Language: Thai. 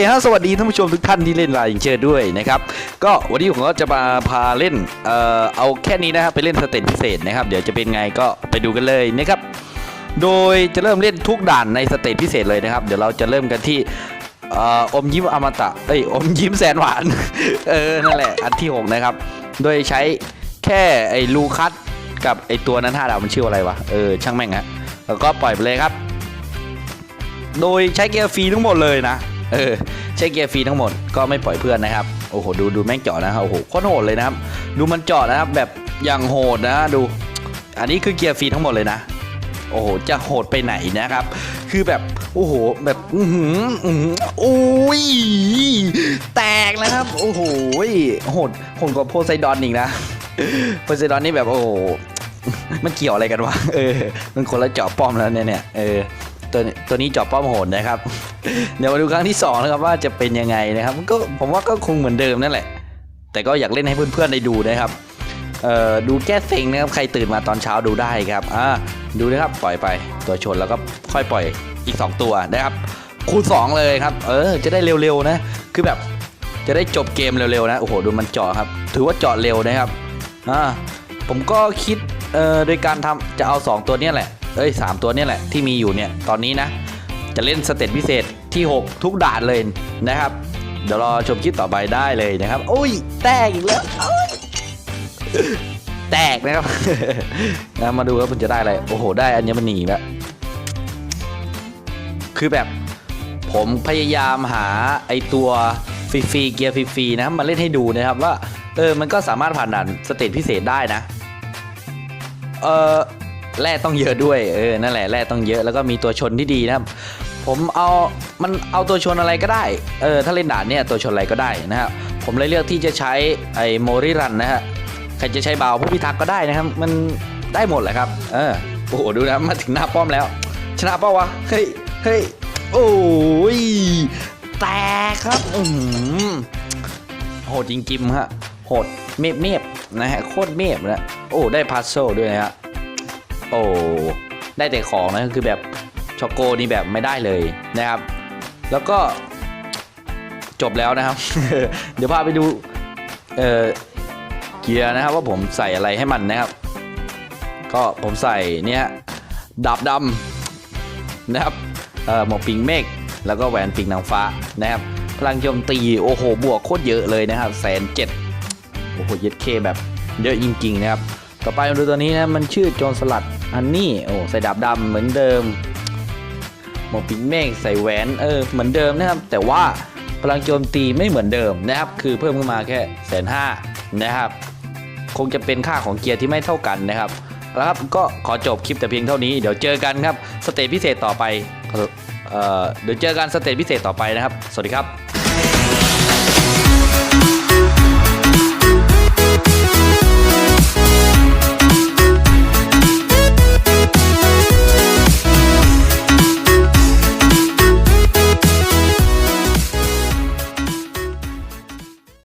คฮะสวัสดีท่านผู้ชมทุกท่านที่เล่นลายอย่างเชิญด้วยนะครับก็วันนี้ผมก็จะมาพาเล่นเอ่อเอาแค่นี้นะครับไปเล่นสเตจพิเศษนะครับเดี๋ยวจะเป็นไงก็ไปดูกันเลยนะครับโดยจะเริ่มเล่นทุกด่านในสเตจพิเศษเลยนะครับ เดี๋ยวเราจะเริ่มกันที่เอ่ออมยิ้มอมตะเอ้ยอมยิ้มแสนหวานเออนั่นแหละอันที่หกนะครับโดยใช้แค่ไอ้ลูคัสกับไอ้ตัวนั้นห้าดาวมันชื่ออะไรวะเออช่างแม่งฮะแล้วก็ปล่อยไปเลยครับ โดยใช้เกียร์ฟรีทั้งหมดเลยนะ เออใช้เกียร์ฟรีทั้งหมดก็ไม่ปล่อยเพื่อนนะครับ โอ้โหดูดูแม่งเจาะนะครับโอ้โหโคตรโหดเลยนะครับ ดูมันเจาะนะครับแบบอย่างโหดนะดู อันนี้คือเกียร์ฟรีทั้งหมดเลยนะ โอ้โหจะโหดไปไหนนะครับ คือแบบโอ้โหแบบอือหืออื้อหืออุ้ยแตกนะครับ โอ้โหโหดโหดกว่าโพไซดอนอีกนะโพไซดอนนี่แบบโอ้โหมันเกี่ยวอะไรกันวะเออมันคนละเจาะป้อมแล้วเนี่ยเนี่ยเออ ตัวนี้ตัวนี้เจาะป้อมโหดนะครับ เดี๋ยวมาดูครั้งที่สองนะครับว่าจะเป็นยังไงนะครับก็ผมว่าก็คงเหมือนเดิมนั่นแหละ แต่ก็อยากเล่นให้เพื่อนๆได้ดูนะครับเอ่อดูแก้เซ็งนะครับใครตื่นมาตอนเช้าดูได้ครับอ่าดูนะครับปล่อยไปตัวชนแล้วก็ค่อยปล่อยอีก 2 ตัวนะครับ คูณ2เลยครับ เออ จะได้เร็วๆนะ คือแบบจะได้จบเกมเร็วๆนะโอ้โหดูมันเจาะครับ ถือว่าเจาะเร็วนะครับอ่าผมก็คิดเอ่อโดยการทำจะเอา 2 ตัวเนี้ยแหละ เอ้ยสามตัวเนี้ยแหละที่มีอยู่เนี่ยตอนนี้นะ จะเล่นสเตจพิเศษที่ 6 ทุกด่านเลยนะครับ เดี๋ยวรอชมคลิปต่อไปได้เลยนะครับโอ้ย แตกอีกแล้วแตกนะครับนะมาดูว่ามันจะได้อะไร โอ้โห ได้อัญมณีอีแล้วคือแบบผมพยายามหาไอตัวฟรีๆเกียร์ฟรีๆนะครับมาเล่นให้ดูนะครับว่า เออ มันก็สามารถผ่านด่านสเตจพิเศษได้นะ เออ แร่ต้องเยอะด้วยเออนั่นแหละแร่ต้องเยอะแล้วก็มีตัวชนที่ดีนะครับ ผมเอามันเอาตัวชนอะไรก็ได้เออถ้าเล่นด่านเนี่ยตัวชนอะไรก็ได้นะครับผมเลยเลือกที่จะใช้ไอโมริรันนะฮะใครจะใช้เบาผู้พิทักษ์ก็ได้นะครับ มันได้หมดแหละครับ เออโอ้โหดูนะมาถึงหน้าป้อมแล้ว ชนะเปล่าวะเฮ้ยเฮ้ยโอ้ยแตกครับอือหือโหดจริงๆฮะโหดเมฟเมฟๆนะฮะโคตรเมฟนะโอ้ได้พัซโซด้วยนะฮะ โอ้ได้แต่ของนะคือแบบช็อกโกนี่แบบไม่ได้เลยนะครับ แล้วก็จบแล้วนะครับ เดี๋ยวพาไปดูเออเกียร์นะครับว่าผมใส่อะไรให้มันนะครับ ก็ผมใส่เนี่ยดาบดำนะครับหมวกปิงเมฆแล้วก็แหวนปิงนางฟ้านะครับพลังโจมตีโอ้โหบวกโคตรเยอะเลยนะครับแสนเจ็ดโอ้โหเย็ดเคแบบเยอะจริงๆนะครับ ต่อไปมาดูตัวนี้นะมันชื่อโจรสลัด อันนี้โอ้ใส่ดาบดำเหมือนเดิมหมวกปิงเมฆใส่แหวนเออเหมือนเดิมนะครับ แต่ว่าพลังโจมตีไม่เหมือนเดิมนะครับ คือเพิ่มขึ้นมาแค่แสนห้านะครับ คงจะเป็นค่าของเกียร์ที่ไม่เท่ากันนะครับแล้วครับก็ขอจบคลิปแต่เพียงเท่านี้เดี๋ยวเจอกันครับสเตจพิเศษต่อไปเออเดี๋ยวเจอกันสเตจพิเศษต่อไปนะครับ สวัสดีครับ